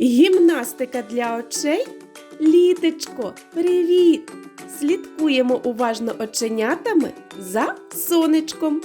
Гімнастика для очей. Літечко, привіт! Слідкуємо уважно оченятами за сонечком.